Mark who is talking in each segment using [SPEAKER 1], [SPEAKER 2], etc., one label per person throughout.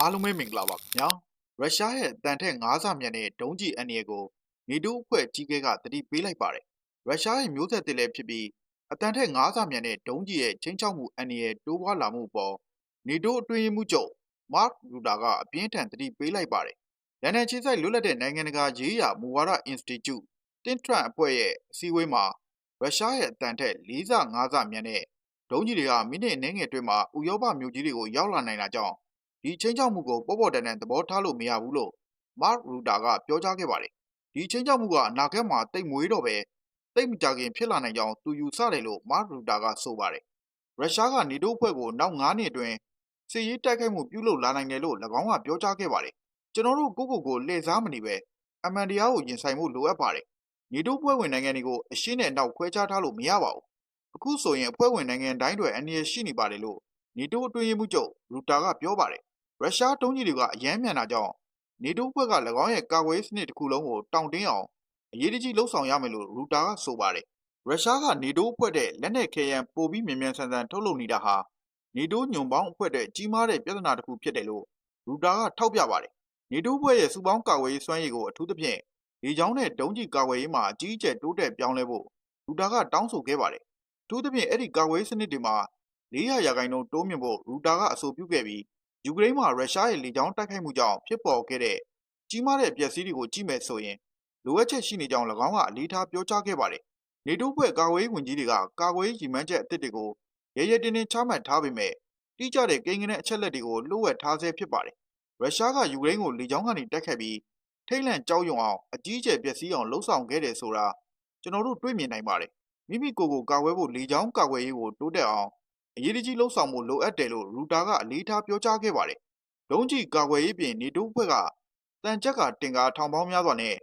[SPEAKER 1] အားလုံးပဲမင်္ဂလာပါခင်ဗျာရုရှားရဲ့တန်ထက်9ဆမြတ်တဲ့ဒုံးကျည်အန္တရာယ်ကိုနေတိုးအဖွဲ့ကြီးကဲကတတိပေးလိုက်ပါတယ်ရုရှားရဲ့မျိုးဆက်တည်းလည်းဖြစ်ပြီးအတန်ထက်9ဆမြတ်တဲ့ဒုံးကျည်ရဲ့ချင်းချောက်မှုအန္တရာယ်တိုးပွားလာမှုပေါ်နေတိုးအတွင်းမှုချုပ်မတ်ရူတာကအပြင်းထန်တတိပေးလိုက်ပါတယ်လန်ဒန်ချင်းဆိုင်လွတ်လပ်တဲ့နိုင်ငံတကာရေးရာမူဝါဒအင်စတီကျုတင်ထရန့်အဖွဲ့ရဲ့အစည်းအဝေးမှာရုရှားရဲ့အတန်ထက်4ဆ5ဆမြတ်တဲ့ဒုံးကျည်တွေကမိနစ်အနည်းငယ်အတွင်းမှာဥရောပမြို့ကြီးတွေကိုရောက်လာနိုင်တာကြောင့် ဒီချင်းချောက်မှုကိုပေါ်ပေါ်တန်တန်သဘောထားလို့မရဘူးလို့မတ်ရူတာကပြောကြားခဲ့ပါတယ်။ဒီချင်းချောက်မှုကအနာဂတ်မှာတိတ်မွေးတော့ပဲတိတ်မကြခင်ဖြစ်လာနိုင်ကြောင်းသူယူဆတယ်လို့မတ်ရူတာကဆိုပါတယ်။ရုရှားကနေတိုးအဖွဲ့ကိုနောက်9နှစ်အတွင်းစစ်ရေးတိုက်ခိုက်မှုပြုလုပ်လာနိုင်တယ်လို့၎င်းကပြောကြားခဲ့ပါတယ်။ကျွန်တော်တို့ကိုကိုကိုလှည့်စားမနေပဲအမှန်တရားကိုရင်ဆိုင်မှုလိုအပ်ပါတယ်။နေတိုးပွဲဝင်နိုင်ငံတွေကိုအရှင်းနဲ့နောက်ခွဲခြားထားလို့မရပါဘူး။အခုဆိုရင်အဖွဲ့ဝင်နိုင်ငံတိုင်းတွေအနည်းရှိနေပါတယ်လို့နေတိုးအတွင်းရေးမှူးချုပ်ရူတာကပြောပါတယ် ရုရှားတုံးကြီးတွေကအယမ်းမြန်တာကြောင့်နေတိုးဘက်က၎င်းရဲ့ကာကွယ်ရေးစနစ်တစ်ခုလုံးကိုတောင့်တင်းအောင်အရေးတကြီးလှုပ်ဆောင်ရမယ်လို့ရူတာကဆိုပါတယ်ရုရှားကနေတိုးအဖွဲ့တဲ့လက်နက်ခဲယမ်းပိုပြီးမြန်မြန်ဆန်ဆန်ထုတ်လုပ်နေတာဟာနေတိုးညွန်ပေါင်းအဖွဲ့တဲ့ကြီးမားတဲ့ပြဿနာတစ်ခုဖြစ်တယ်လို့ရူတာကထောက်ပြပါတယ်နေတိုးအဖွဲ့ရဲ့စူပေါင်းကာကွယ်ရေးစွမ်းရည်ကိုအထူးသဖြင့်ဒီကြောင်းနဲ့ဒုံးကြီးကာကွယ်ရေးမှာအကြီးအကျယ်တိုးတက်ပြောင်းလဲဖို့ရူတာကတောင်းဆိုခဲ့ပါတယ်အထူးသဖြင့်အဲ့ဒီကာကွယ်ရေးစနစ်တွေမှာ400ရာခိုင်နှုန်းတိုးမြင့်ဖို့ရူတာကအဆိုပြုခဲ့ပြီး ယူကရိန်းမှာ ရုရှားရဲ့လေကြောင်းတိုက်ခိုက်မှုကြောင့်ဖြစ်ပေါ်ခဲ့တဲ့ကြီးမားတဲ့ပျက်စီးတွေကိုကြည့်မယ်ဆိုရင်လိုအပ်ချက်ရှိနေကြောင်း၎င်းကအလေးထားပြောကြားခဲ့ပါတယ်။နေတိုးဖွဲ့ကာကွယ်ရေးဝန်ကြီးတွေကကာကွယ်ရေးရည်မှန်းချက်အသစ်တွေကိုရရတင်းတင်းချမှတ်ထားပေမဲ့တိကျတဲ့ကိန်းဂဏန်းအချက်လက်တွေကိုလိုအပ်ထားဆဲဖြစ်ပါတယ်။ရုရှားကယူကရိန်းကိုလေကြောင်းကနေတိုက်ခိုက်ပြီးထိတ်လန့်ကြောက်ရွံ့အောင်အကြီးအကျယ်ပျက်စီးအောင်လှုံ့ဆော်ခဲ့တယ်ဆိုတာကျွန်တော်တို့တွေ့မြင်နိုင်ပါတယ်။မိမိကိုယ်ကိုကာကွယ်ဖို့လေကြောင်းကာကွယ်ရေးကိုတိုးတက်အောင် အရေးကြီးလှုံ့ဆော်မှုလိုအပ်တယ်လို့ရူတာကအလေးထားပြောကြားခဲ့ပါတယ်။ဒုံးကြီးကာကွယ်ရေးပြင်နေတိုးဖွဲ့ကတန်ချက်ကတင်ကားထောင်ပေါင်းများစွာနဲ့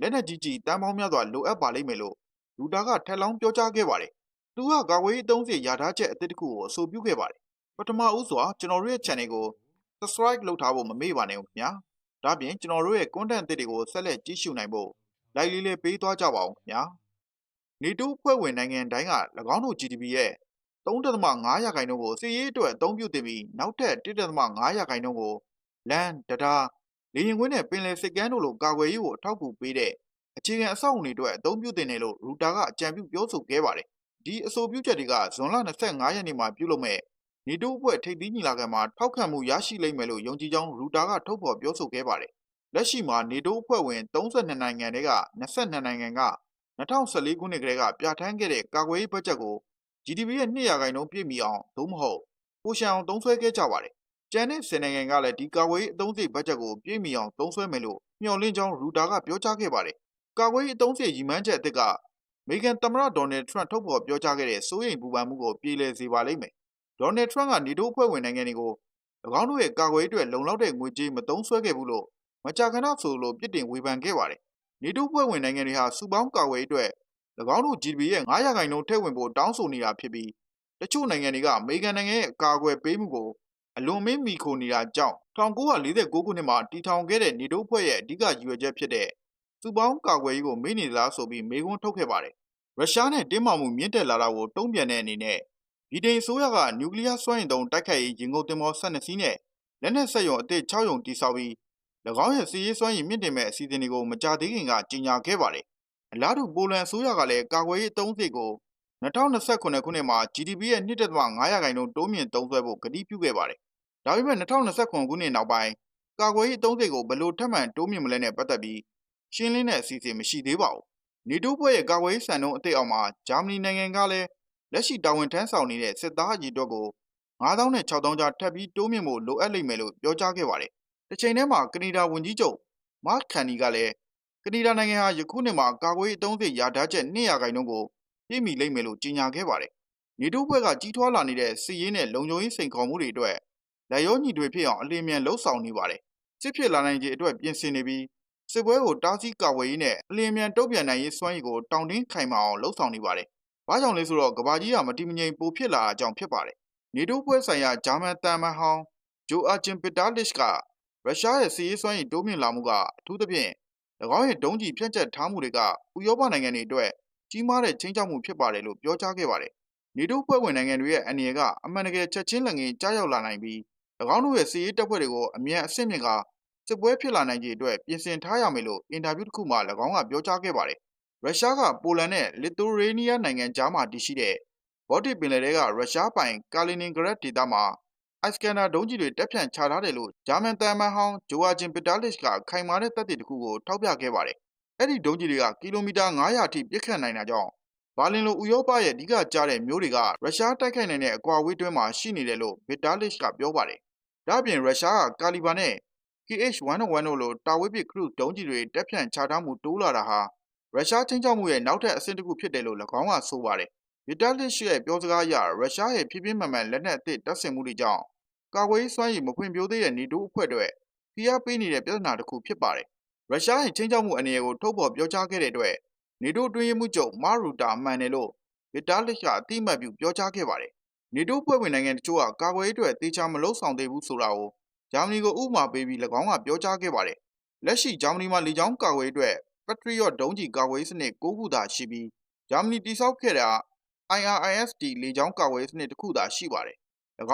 [SPEAKER 1] လက်နက်ကြီးကြီးတန်းပေါင်းများစွာလိုအပ်ပါလိမ့်မယ်လို့ရူတာကထက်လောင်းပြောကြားခဲ့ပါတယ်။သူကကာကွယ်ရေးအသုံးစရိတ်ရထားချက်အသစ်တစ်ခုကိုအဆိုပြုခဲ့ပါတယ်။ပထမဦးစွာကျွန်တော်တို့ရဲ့ channel ကို subscribe လုပ်ထားဖို့မမေ့ပါနဲ့ဦးခင်ဗျာ။ဒါပြင်ကျွန်တော်တို့ရဲ့ content အသစ်တွေကိုဆက်လက်ကြည့်ရှုနိုင်ဖို့ like လေးလေးပေးသွားကြပါဦးခင်ဗျာ။နေတိုးဖွဲ့ဝင်နိုင်ငံတိုင်းက၎င်းတို့ GDP ရဲ့ 3.5ရာခိုင်နှုန်းကိုစစ်ရေးအတွက်အသုံးပြုသင့်ပြီးနောက်ထပ်1.5ရာခိုင်နှုန်းကိုလန်တဒါလေရင်ခွင်းနဲ့ပင်လယ်စစ်ကမ်းတို့လိုကာကွယ်ရေးကိုအထောက်အကူပေးတဲ့အခြေခံအဆောက်အုံတွေအတွက်အသုံးပြုသင့်တယ်လို့ရူတာကအကြံပြုပြောဆိုခဲ့ပါတယ်။ဒီအဆိုပြုချက်တွေကဇွန်လ25ရက်နေ့မှာပြုလုပ်မဲ့နေတိုးအဖွဲ့ထိပ်သီးညီလာခံမှာထောက်ခံမှုရရှိလိမ့်မယ်လို့ယုံကြည်ကြောင်းရူတာကထုတ်ဖော်ပြောဆိုခဲ့ပါတယ်။လက်ရှိမှာနေတိုးအဖွဲ့ဝင်32နိုင်ငံတွေက22နိုင်ငံက2014ခုနှစ်ကတည်းကပြဋ္ဌာန်းခဲ့တဲ့ကာကွယ်ရေးဘတ်ဂျက်ကို GDP ရဲ့2ရာခိုင်နှုန်းပြည့်မီအောင်သို့မဟုတ်ပိုရှံအောင်သုံးစွဲခဲ့ကြပါတယ်။ကျန်တဲ့10နိုင်ငံကလည်းဒီကာကွယ်ရေးအသုံးစရိတ်ဘတ်ဂျက်ကိုပြည့်မီအောင်သုံးစွဲမယ်လို့မျှော်လင့်ကြောင်းရူတာကပြောကြားခဲ့ပါတယ်။ကာကွယ်ရေးအသုံးစရိတ်ရည်မှန်းချက်အသစ်ကမေဂန်သမ္မတဒေါ်နယ်ထရန့်ထုတ်ဖော်ပြောကြားခဲ့တဲ့စိုးရိမ်ပူပန်မှုကိုပြေလည်စေပါလိမ့်မယ်။ဒေါ်နယ်ထရန့်ကနေတိုးအဖွဲ့ဝင်နိုင်ငံတွေကို၎င်းတို့ရဲ့ကာကွယ်ရေးအတွက်လုံလောက်တဲ့ငွေကြေးမသုံးစွဲခဲ့ဘူးလို့မကြာခဏဆိုလိုပြစ်တင်ဝေဖန်ခဲ့ပါတယ်။နေတိုးဖွဲ့ဝင်နိုင်ငံတွေဟာစုပေါင်းကာကွယ်ရေးအတွက်၎ င်းတို့ GDP ရဲ့9ရာခိုင်နှုန်းထည့်ဝင်ဖို့ တောင်းဆိုနေတာဖြစ်ပြီး တချို့နိုင်ငံတွေက အမေရိကန်နိုင်ငံရဲ့ အကာအကွယ်ပေးမှုကို အလွန်မင်းမီခိုနေတာကြောင့်1949ခုနှစ်မှာ တည်ထောင်ခဲ့တဲ့ နေတိုးဖွဲ့ရဲ့ အဓိက ရည်ရွယ်ချက်ဖြစ်တဲ့ စုပေါင်းကာကွယ်ရေးကို မေ့နေသလားဆိုပြီး မေးခွန်းထုတ်ခဲ့ပါတယ်။ရုရှားနဲ့ တင်းမာမှု မြင့်တက်လာတာကို တုံ့ပြန်တဲ့အနေနဲ့ ဗြိတိန်အစိုးရက နျူကလ িয়ার စွမ်းအင်သုံး တိုက်ခိုက်ရေးရင်ကုန်သင်္ဘော12စီးနဲ့ လက်နက်ဆက်ရုံအသစ်6ရုံ တည်ဆောက်ပြီး၎င်းရဲ့စီးရေးစွမ်းရည်မြင့်တင်မဲ့အစီအစဉ်တွေကို မကြာသေးခင်က ကြေညာခဲ့ပါတယ်။ အလားတူပိုလန်အစိုးရကလည်းကာကွယ်ရေးအသုံးစရိတ်ကို2029ခုနှစ်မှာ GDP ရဲ့2.5ရာခိုင်နှုန်းတိုးမြင့်သုံးစွဲဖို့ကတိပြုခဲ့ပါတယ်။ဒါပေမဲ့2029ခုနှစ်နောက်ပိုင်းကာကွယ်ရေးအသုံးစရိတ်ကိုဘယ်လိုထပ်မံတိုးမြင့်မလဲနဲ့ပတ်သက်ပြီးရှင်းလင်းတဲ့အစီအစဉ်မရှိသေးပါဘူး။နေတိုးဖွဲ့ရဲ့ကာကွယ်ရေးစံနှုန်းအသစ်အောက်မှာဂျာမနီနိုင်ငံကလည်းလက်ရှိတာဝန်ထမ်းဆောင်နေတဲ့စစ်သားအကြီးအတွက်ကို9000နဲ့6000ကြားထပ်ပြီးတိုးမြင့်ဖို့လိုအပ်လိမ့်မယ်လို့ပြောကြားခဲ့ပါတယ်။တစ်ချိန်တည်းမှာကနေဒါဝန်ကြီးချုပ်မတ်ခန်နီကလည်း ကနေဒါနိုင်ငံဟာ ယခုနှစ်မှာ ကာကွယ်ရေးအသုံးစရိတ်ရာဓာတ်ချက်200ခိုင်နှုန်းကို ပြည့်မီလိမ့်မယ်လို့ ကြေညာခဲ့ပါတယ်။နေတိုးဘက်ကကြီးထွားလာနေတဲ့စီးရေးနဲ့ လုံခြုံရေး စိန်ခေါ်မှုတွေအတွက်လက်ရောညီတွေဖြစ်အောင် အလင်းမြန်လှုပ်ဆောင်နေပါတယ်။စစ်ဖြစ်လာနိုင်ခြေအတွက် ပြင်ဆင်နေပြီး စစ်ပွဲကို တားဆီးကာဝယ်ရေးနဲ့ အလင်းမြန် တုံ့ပြန်နိုင်ရေးစွမ်းရည်ကို တောင်းတင်းခိုင်မာအောင်လှုပ်ဆောင်နေပါတယ်။ဘာကြောင့်လဲဆိုတော့ကဘာကြီးကမတိမငြိမ် ပိုဖြစ်လာအကြောင်းဖြစ်ပါတယ်။နေတိုးပွဲဆိုင်ရာ ဂျာမန်တန်မန်ဟောင်းဂျိုအာဂျင်ပီတာလစ်ကရုရှားရဲ့စီးရေးစွမ်းရည် တိုးမြင့်လာမှုက အထူးသဖြင့်၎ င်းရဲ့ဒုံးကျည်ဖြန့်ကျက်ထားမှုတွေက ဥရောပနိုင်ငံတွေအတွက် ကြီးမားတဲ့ချင်းချောက်မှုဖြစ်ပါတယ်လို့ ပြောကြားခဲ့ပါတယ်။နေတိုးဖွဲ့ဝင်နိုင်ငံတွေရဲ့အနေအကအမှန်တကယ် ချက်ချင်းလက်ငင်းကြားရောက်လာနိုင်ပြီး၎င်းတို့ရဲ့စီးရေးတပ်ဖွဲ့တွေကို အမြန်အဆင့်မြင့်ကစစ်ပွဲဖြစ်လာနိုင်ခြေအတွက် ပြင်ဆင်ထားရမယ်လို့ အင်တာဗျူးတစ်ခုမှာ၎င်းက ပြောကြားခဲ့ပါတယ်။ရုရှားက ပိုလန်နဲ့ လစ်သူရေးနီးယားနိုင်ငံကြားမှာတည်ရှိတဲ့ ဘော်တီပင်လယ်ထဲက ရုရှားပိုင်ကာလီနင်ဂရက်ဒေသမှာ အိုက်စကန်နာဒုံးကျည်တွေတက်ဖြန့်ချထားတယ်လို့ဂျာမန်တန်မန်ဟောင်းဂျိုဝါဂျင်ပီတာလစ်ကခိုင်မာတဲ့တပ်တွေတစ်ခုကိုထောက်ပြခဲ့ပါတယ်။အဲ့ဒီဒုံးကျည်တွေကကီလိုမီတာ900အထိပြစ်ခတ်နိုင်တာကြောင့်ဘာလင်လိုဥရောပရဲ့အဓိကကျတဲ့မြို့တွေကရုရှားတိုက်ခိုက်နိုင်တဲ့အကွာအဝေးတွင်းမှာရှိနေတယ်လို့ဗီတာလစ်ကပြောပါတယ်။ဒါ့အပြင်ရုရှားကကာလီဘာနဲ့ KH-101 တို့လိုတာဝေးပစ်ခရုဒုံးကျည်တွေတက်ဖြန့်ချထားမှုတိုးလာတာဟာရုရှားချင်းချောက်မှုရဲ့နောက်ထပ်အဆင့်တစ်ခုဖြစ်တယ်လို့၎င်းကဆိုပါတယ်။ဗီတာလစ်ရဲ့ပြောစကားအရရုရှားရဲ့ဖြည်းဖြည်းမှန်မှန်လက်နက်အသစ်တပ်ဆင်မှုတွေကြောင့် ကာကွယ်ရေးစွမ်းရည်မဖွံ့ဖြိုးသေးတဲ့နေတိုးအဖွဲ့တွေဖိအားပေးနေတဲ့ပြဿနာတစ်ခုဖြစ်ပါတယ်။ရုရှားရဲ့ချင်းချောက်မှုအနေကိုထုတ်ဖော်ပြောကြားခဲ့တဲ့အတွက်နေတိုးအတွင်းရေးမှုချုပ်မာရူတာမှန်တယ်လို့ဗီတာလစ်ကအတိအမှတ်ပြုပြောကြားခဲ့ပါတယ်။နေတိုးဖွဲ့ဝင်နိုင်ငံတချို့ကကာကွယ်ရေးအတွက်တေချာမလုံဆောင်သေးဘူးဆိုတာကိုဂျာမနီကိုဥပမာပေးပြီး၎င်းကပြောကြားခဲ့ပါတယ်။လက်ရှိဂျာမနီမှာလေကြောင်းကာကွယ်ရေးအတွက် Patriot ဒုံးကျည်ကာကွယ်ရေးစနစ်၉ခုသာရှိပြီးဂျာမနီတိစောက်ခဲ့တာ IRIST လေကြောင်းကာကွယ်ရေးစနစ်တစ်ခုသာရှိပါတယ်။၎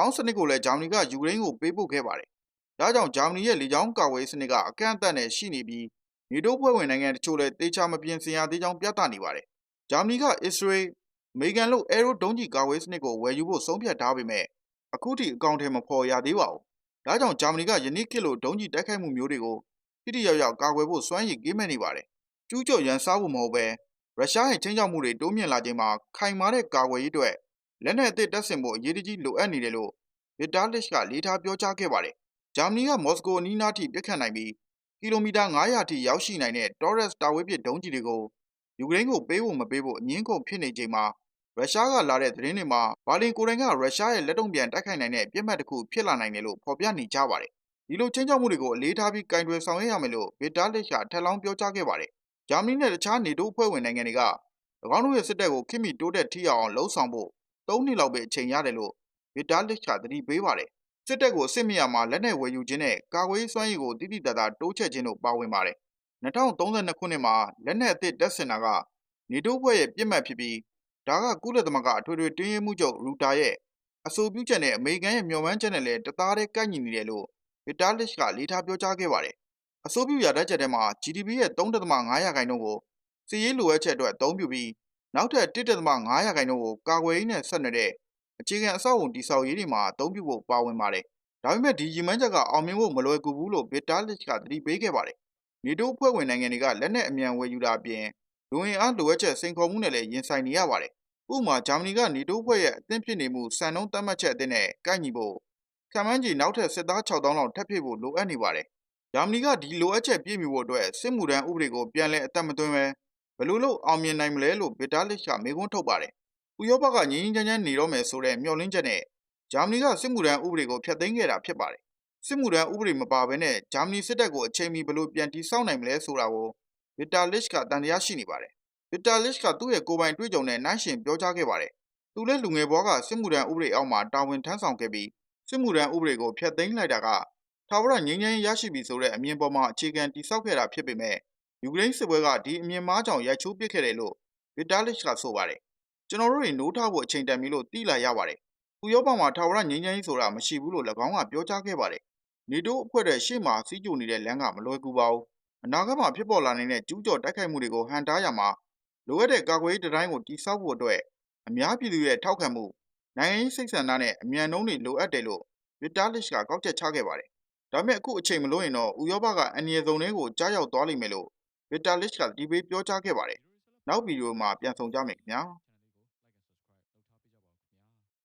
[SPEAKER 1] င်းစနစ်ကိုလည်းဂျာမနီကယူကရိန်းကိုပေးပို့ခဲ့ပါတယ်။ဒါကြောင့်ဂျာမနီရဲ့လေကြောင်းကာကွယ်ရေးစနစ်ကအကန့်အသတ်နဲ့ရှိနေပြီးနေတိုးဖွဲ့ဝင်နိုင်ငံတချို့လည်းတေချာမပြင်ဆင်ရသေးကြောင်းပြသနေပါတယ်။ဂျာမနီကအစ္စရေးအမေရိကန်လို့အဲရိုဒုံးကျည်ကာကွယ်ရေးစနစ်ကိုဝယ်ယူဖို့ဆုံးဖြတ်ထားပေမဲ့အခုထိအကောင့်ထဲမဖော်ရသေးပါဘူး။ဒါကြောင့်ဂျာမနီကယနေ့ခေတ်လိုဒုံးကျည်တိုက်ခိုက်မှုမျိုးတွေကိုတိတိယောက်ယောက်ကာကွယ်ဖို့စွမ်းရည်ကင်းမဲ့နေပါတယ်။ကျူးကျော်ရန်စားဖို့မဟုတ်ပဲရုရှားရဲ့ချင်းချောက်မှုတွေတိုးမြင့်လာချိန်မှာခိုင်မာတဲ့ကာကွယ်ရေးအတွက် လက်နက်အသစ်တပ်ဆင်ဖို့အရေးကြီးလိုအပ်နေတယ်လို့ဗီတာလစ်ကလေးထားပြောကြားခဲ့ပါတယ်။ဂျာမနီကမော်စကိုအနီးနားထိပြစ်ခတ်နိုင်ပြီးကီလိုမီတာ900ထိရောက်ရှိနိုင်တဲ့ Taurus တာဝေးပစ်ဒုံးကျည်တွေကိုယူကရိန်းကိုပေးဖို့မပေးဖို့အငင်းကုန်ဖြစ်နေချိန်မှာရုရှားကလာတဲ့သတင်းတွေမှာဘာလင်ကိုယ်တိုင်ကရုရှားရဲ့လက်တုံ့ပြန်တိုက်ခိုက်နိုင်တဲ့ပြစ်မှတ်တစ်ခုဖြစ်လာနိုင်တယ်လို့ဖော်ပြနေကြပါတယ်။ဒီလိုချင်းချောက်မှုတွေကိုအလေးထားပြီးကင်တွယ်ဆောင်ရွက်ရမယ်လို့ဗီတာလစ်ကထပ်လောင်းပြောကြားခဲ့ပါတယ်။ဂျာမနီနဲ့တခြားနေတိုးအဖွဲ့ဝင်နိုင်ငံတွေက၎င်းတို့ရဲ့စစ်တပ်ကိုခင်မီတိုးတက်ထိအောင်လှုံ့ဆော်ဖို့ ၃နှစ်လောက်ပဲအချိန်ရတယ်လို့ဗီတာလစ်ကသတိပေးပါတယ်။စစ်တပ်ကိုအစ်စ်မြရမှာလက်နက်ဝယ်ယူခြင်းနဲ့ကာကွယ်ရေးစွမ်းရည်ကိုတိတိတသားတိုးချဲ့ခြင်းတို့ပါဝင်ပါတယ်။2032ခုနှစ်မှာလက်နက်အသစ်တက်ဆင်တာကနေတိုးဖွဲ့ရဲ့ပြစ်မှတ်ဖြစ်ပြီးဒါကကုလသမဂ္ဂအထွေထွေတွင်းရေးမှုချုပ်ရူတာရဲ့အဆိုပြုချက်နဲ့အမေရိကန်ရဲ့မျှော်မှန်းချက်နဲ့လည်းတသားတည်းကိုက်ညီနေတယ်လို့ဗီတာလစ်ကလေးထားပြောကြားခဲ့ပါတယ်။အဆိုပြုရတဲ့ချက်ထဲမှာ GDP ရဲ့3.5ရာခိုင်နှုန်းကိုစီးရေးလိုအပ်ချက်အတွက်အသုံးပြုပြီး နောက်ထပ်1.5ရာခိုင်နှုန်းကို ကာကွယ်ရေးနဲ့ဆက်နွယ်တဲ့အခြေခံအဆောက်အုံတည်ဆောက်ရေးတွေမှာအသုံးပြုဖို့ပါဝင်ပါတယ်။ဒါပေမဲ့ဒီရည်မှန်းချက်ကအောင်မြင်ဖို့မလွယ်ကူဘူးလို့ဗီတာလစ်ကသတိပေးခဲ့ပါတယ်။နေတိုးဖွဲ့ဝင်နိုင်ငံတွေကလက်နက်အမြန်ဝယ်ယူတာအပြင်လူဝင်အားလိုအပ်ချက်စိန်ခေါ်မှုနဲ့လည်းရင်ဆိုင်နေရပါတယ်။ဥပမာဂျာမနီကနေတိုးဖွဲ့ရဲ့အသင့်ဖြစ်နေမှုစံနှုန်းသတ်မှတ်ချက်အသစ်နဲ့ကိုက်ညီဖို့ခံမှန်းကြီးနောက်ထပ်စစ်သား6000လောက်ထပ်ဖြစ်ဖို့လိုအပ်နေပါတယ်။ဂျာမနီကဒီလိုအပ်ချက်ပြည့်မီဖို့အတွက်စစ်မှုထမ်းဥပဒေကိုပြန်လည်အသက်မသွင်းပဲ ဘယ်လိုလုပ်အောင်မြင်နိုင်မလဲလို့ဗီတာလစ်ကမေးခွန်းထုတ်ပါတယ်။ဥရောပကငြင်းငြင်းချမ်းချမ်းနေတော့မယ်ဆိုတဲ့မျှော်လင့်ချက်နဲ့ဂျာမနီကစစ်မှုထမ်းဥပဒေကိုဖျက်သိမ်းခဲ့တာဖြစ်ပါတယ်။စစ်မှုထမ်းဥပဒေမပါဘဲနဲ့ဂျာမနီစစ်တပ်ကိုအချိန်မီဘယ်လိုပြန်တိစောက်နိုင်မလဲဆိုတာကိုဗီတာလစ်ကတန်တရားရှိနေပါတယ်။ဗီတာလစ်ကသူ့ရဲ့ကိုယ်ပိုင်တွေ့ကြုံနဲ့နှိုင်းယှဉ်ပြောကြားခဲ့ပါတယ်။သူလည်းလူငယ်ဘွားကစစ်မှုထမ်းဥပဒေအောက်မှာတာဝန်ထမ်းဆောင်ခဲ့ပြီးစစ်မှုထမ်းဥပဒေကိုဖျက်သိမ်းလိုက်တာကထာဝရငြိမ်းချမ်းရေးရရှိပြီဆိုတဲ့အမြင်ပေါ်မှာအခြေခံတိစောက်ခဲ့တာဖြစ်ပေမဲ့ ယူကရိန်းစစ်ပွဲက ဒီအမြင်မှားကြောင့် ရိုက်ချိုးပစ်ခဲ့တယ်လို့ဗီတာလစ်ကဆိုပါတယ်။ကျွန်တော်တို့တွေ နိုးထဖို့ အချိန်တန်ပြီလို့ သိလာရပါတယ်။ဥရောပမှာ ထာဝရငြိမ်းချမ်းရေးဆိုတာ မရှိဘူးလို့၎င်းက ပြောကြားခဲ့ပါတယ်။နေတိုးအဖွဲ့တဲ့ရှေ့မှာ စီးကြိုနေတဲ့လမ်းက မလွယ်ကူပါဘူး။အနာဂတ်မှာ ဖြစ်ပေါ်လာနိုင်တဲ့ ကျူးကျော်တိုက်ခိုက်မှုတွေကို ဟန်တားရမှာ လိုအပ်တဲ့ ကာကွယ်ရေးတိုင်းကိုတိစောက်ဖို့အတွက် အများပြည်သူရဲ့ ထောက်ခံမှု နိုင်ငံရေးစိတ်ဆန္ဒနဲ့ အမြန်နှုံးတွေ လိုအပ်တယ်လို့ဗီတာလစ်ကကောက်ချက်ချခဲ့ပါတယ်။ဒါပေမဲ့ အခုအချိန်မလို့ရင်တော့ ဥရောပက အန်ရီစုံတွေကိုကြားရောက်သွားလိမ့်မယ်လို့ ဗီတာလစ်ကဒီဘေးပြောကြားခဲ့ပါတယ်။နောက်ဗီဒီယိုမှာ ပြန်ဆောင်ကြမယ်ခင်ဗျာ။